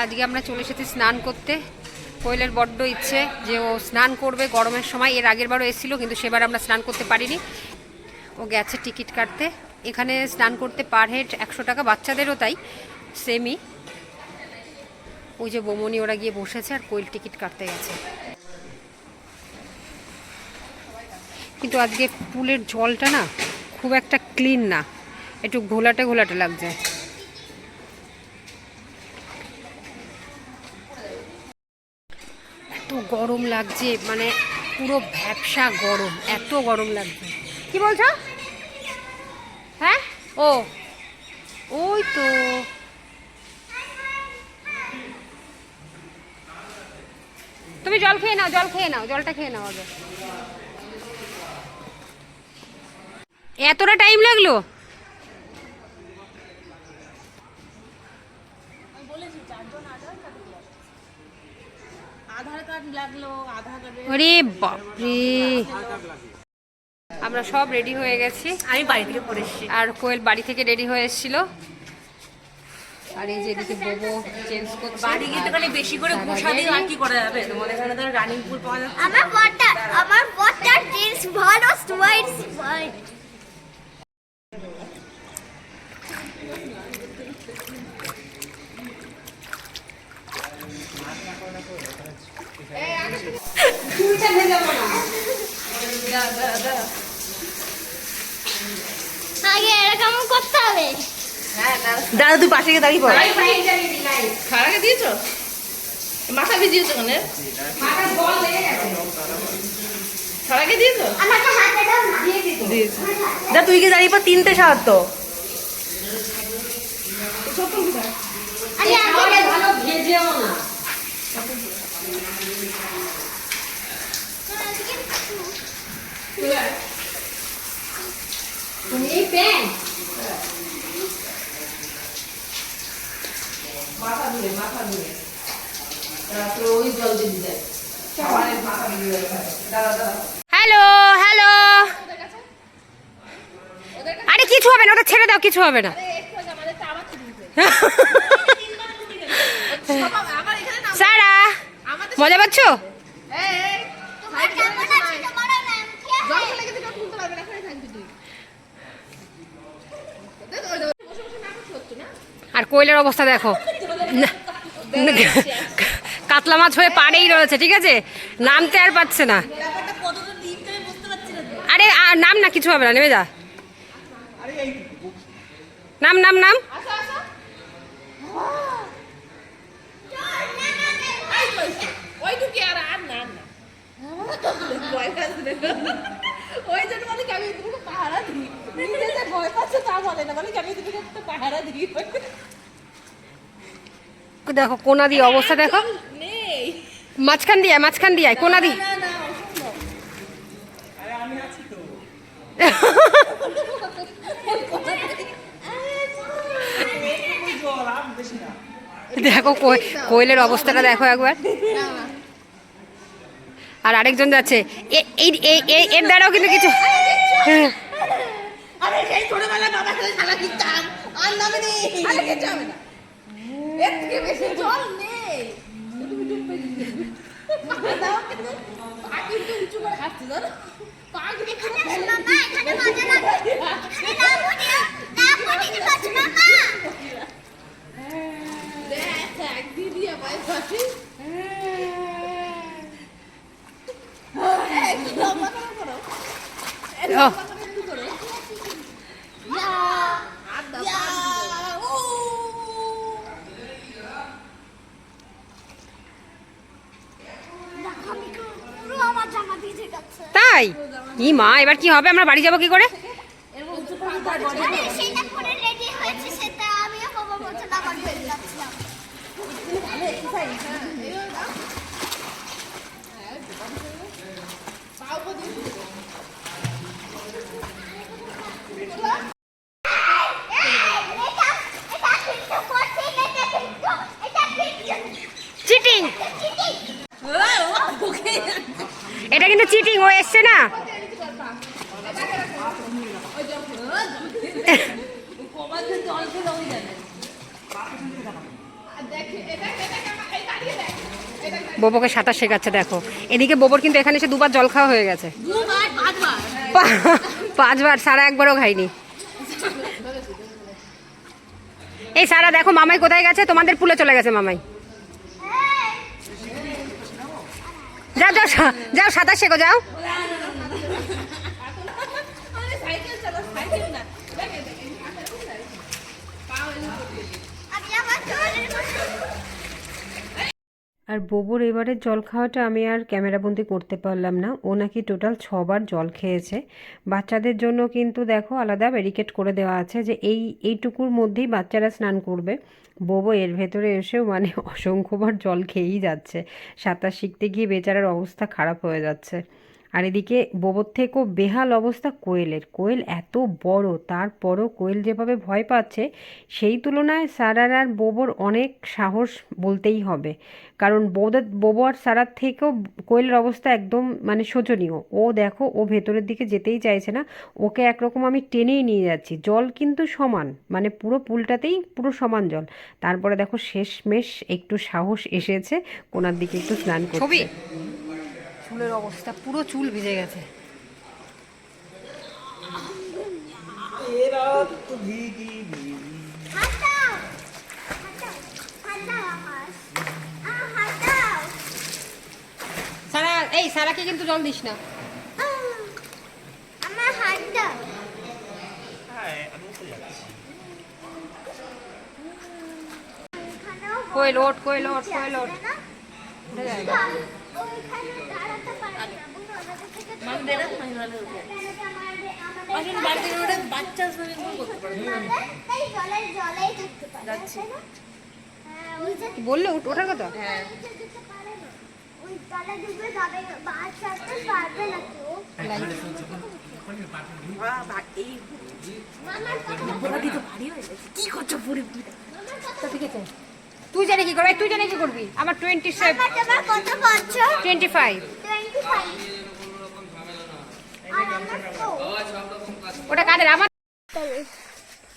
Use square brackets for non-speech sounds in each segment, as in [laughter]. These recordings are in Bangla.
আজকে আমরা চলে এসেছি স্নান করতে। কোয়েলের বড্ড ইচ্ছে যে ও স্নান করবে গরমের সময়। এর আগের বারও এসেছিল, কিন্তু সেবার আমরা স্নান করতে পারিনি। ও গেছে টিকিট কাটতে। এখানে স্নান করতে পার হেড একশো টাকা, বাচ্চাদেরও তাই সেমই ওই যে বোমনি ওরা গিয়ে বসেছে আর কোয়েল টিকিট কাটতে গেছে। কিন্তু আজকে পুলের জলটা না খুব একটা ক্লিন না। একটু ঘোলাটে ঘোলাটে লাগছে। গরম লাগছে মানে পুরো ভ্যাবসা গরম, এত গরম লাগছে। কি বলছো? হ্যাঁ? ও। ওই তো। তুমি জল খেয়ে নাও, জল খেয়ে নাও, জলটা খেয়ে নাও আগে। এতটা টাইম লাগল? ওরে বাপরে। আমরা সব রেডি হয়ে গেছি। আমি বাড়ি থেকে পড়ে এসেছি। আর কোয়েল বাড়ি থেকে রেডি হয়ে এসেছিল। আর এই যে বোবো চেঞ্জ করছে। বাড়ি গিয়ে তো খালি বেশি করে ঘুষা দিয়ে আর কি করা যাবে? তোমাদের এখানে তো রানিং পুল পাওয়া যাচ্ছে। আমার বটটা আমার বটটা জিন্স ভালো হোয়াইট হোয়াইট আগে এরকম করতে হবে? দাদা তুই পাশে গিয়ে দাঁড়িয়ে পড়। খারাকে দিয়েছ? মাথা ভিজিয়েছো কেন খারাকে দিয়েছ? দা তুই কি দাঁড়িয়ে পড় তিনটে সাত তো। আমি ভালো ভেজেও না তুমি এই প্যান্ট মাথা ধুয়ে মাথা ধুয়ে তারপরে ওই জল দিয়ে দিতে মাথা ধুয়ে দাদা দাদা হ্যালো হ্যালো আরে কিছু হবে না ওটা ছেড়ে দাও কিছু হবে না। [laughs] সারা মজা পাচ্ছ তোমার কেমন আছে তোমার নাম কি আছে আর কোয়েলের অবস্থা দেখো। কাতলা মাছ হয়ে পাড়েই রয়েছে ঠিক আছে? নামতে আর পাচ্ছে না। আরে নাম না কিছু হবে না নেমে যা। নাম নাম নাম। ওই জন্য বলে কি আমি পাহারা দিই? নিজে যে ভয় পাচ্ছে তা বলে না বলে কি আমি এদিকে একটা পাহারা দিই? দেখো কোনা দিয়ে অবস্থা দেখো। মাঝখান দিয়ে আয়, মাঝখান দিয়ে আয়, কোনা দিয়ে দেখো কই- কোয়েলের অবস্থাটা দেখো একবার। আর আরেকজন যাচ্ছে। এ- এই এই- এই- এর দ্বারাও কিন্তু কিছু ছোটবেলা বাবার সাথে খেলা আর নামে নেই। এর থেকে বেশি জল নেই। পা কিন্তু উঁচু করে হাঁটছে জানো পা কিন্তু এখানে এসো মামা এখানে মজা লাগবে এখানে নাম বলিও নাম বলিতে পারছ মামা দেখ একদিন দিয়ে পায়ে পাশে একটু লম্বা করে করো একটু ও। লম্বা করে একটু করো আর দাও ও আমি পুরো আমার জামা ভিজে গেছে তাই কি মা এবার কি হবে? আমরা বাড়ি যাব কি করে? সেটা না [laughs] বোবোকে সাঁতার শেখাচ্ছে, দেখো। এদিকে বোবর কিন্তু এখানে এসে দুবার জল খাওয়া হয়ে গেছে। পাঁচবার, সারা একবারও খাইনি। এই সারা, দেখো, মামাই কোথায় গেছে? তোমাদের পুলে চলে গেছে মামাই। যাও যাও যাও, সাঁতার শেখো, যাও। আরে ববুর এবারের জল খাওয়াটা আমি আর ক্যামেরাবন্দি করতে পারলাম না। ও নাকি টোটাল ছবার জল খেয়েছে। বাচ্চাদের জন্য কিন্তু দেখো আলাদা ব্যারিকেড করে দেওয়া আছে যে এই, এইটুকুর মধ্যেই বাচ্চারা স্নান করবে। ববো এর ভেতরে এসেও মানে [laughs] অসংখ্যবার জল খেয়েই যাচ্ছে। সাঁতার শিখতে গিয়ে বেচারার অবস্থা খারাপ হয়ে যাচ্ছে। আর এদিকে বোবর থেকেও বেহাল অবস্থা কোয়েলের। কোয়েল এত বড় তারপরও কোয়েল যেভাবে ভয় পাচ্ছে সেই তুলনায় সারার আর বোবর অনেক সাহস বলতেই হবে। কারণ বোদের বোবো আর সারার থেকেও কোয়েলের অবস্থা একদম মানে শোচনীয়। ও দেখো ও ভেতরের দিকে যেতেই চাইছে না। ওকে একরকম আমি টেনেই নিয়ে যাচ্ছি। জল কিন্তু সমান মানে পুরো পুলটাতেই পুরো সমান জল। তারপরে দেখো শেষমেশ একটু সাহস এসেছে কোনার দিকে একটু স্নান করছে চুলের অবস্থা পুরো চুল ভিজে গেছে। সারা এই সারাকে কিন্তু জল দিস না। আহ, আমার হাঁটাও ওইখানেও কোয়েল ওঠ বাচ্চা? হ্যাঁ, বললে উঠ- কথা? হ্যাঁ। কি করছ পুরি ঠিক আছে? তুই জানি কি করবি? তুই জানি কি করবি? আমার টোয়েন্টি সেভেন টোয়েন্টি ফাইভ ওটা কাদের? আমার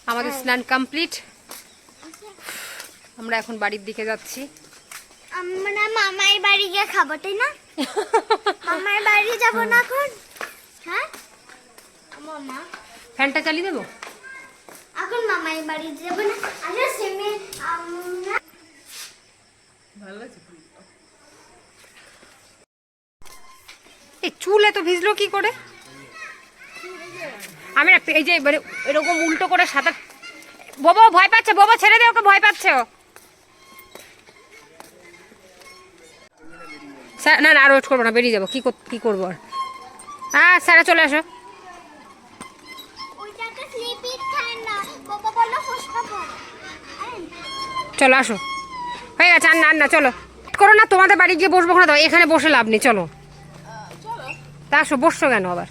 আমাদের স্নান কমপ্লিট আমরা এখন বাড়ির দিকে যাচ্ছি। আমরা মামার বাড়ি গিয়ে খাব তাই না? [laughs] মামার বাড়ি যাব না এখন? হ্যাঁ? মামা ফ্যানটা চালিয়ে দেবো? এখন মামার বাড়ি যাব না। আচ্ছা সেমে ভালো এই চুল এত ভিজলো কি করে? আমি না এই যে মানে এরকম উল্টো করে সাঁতার বাবা ভয় পাচ্ছে বাবা ছেড়ে দে ওকে ভয় পাচ্ছে ও। স্যার না না আর ওয়েট করব না বেরিয়ে যাব। কী কী করব আর? হ্যাঁ স্যারা চলে আসো। চলো আসো। গেছে আর না না চলো। করো না তোমাদের বাড়ি গিয়ে বসবো না তো এখানে বসে লাভ নেই চলো। চলো। তা আসো বসছো কেন আবার?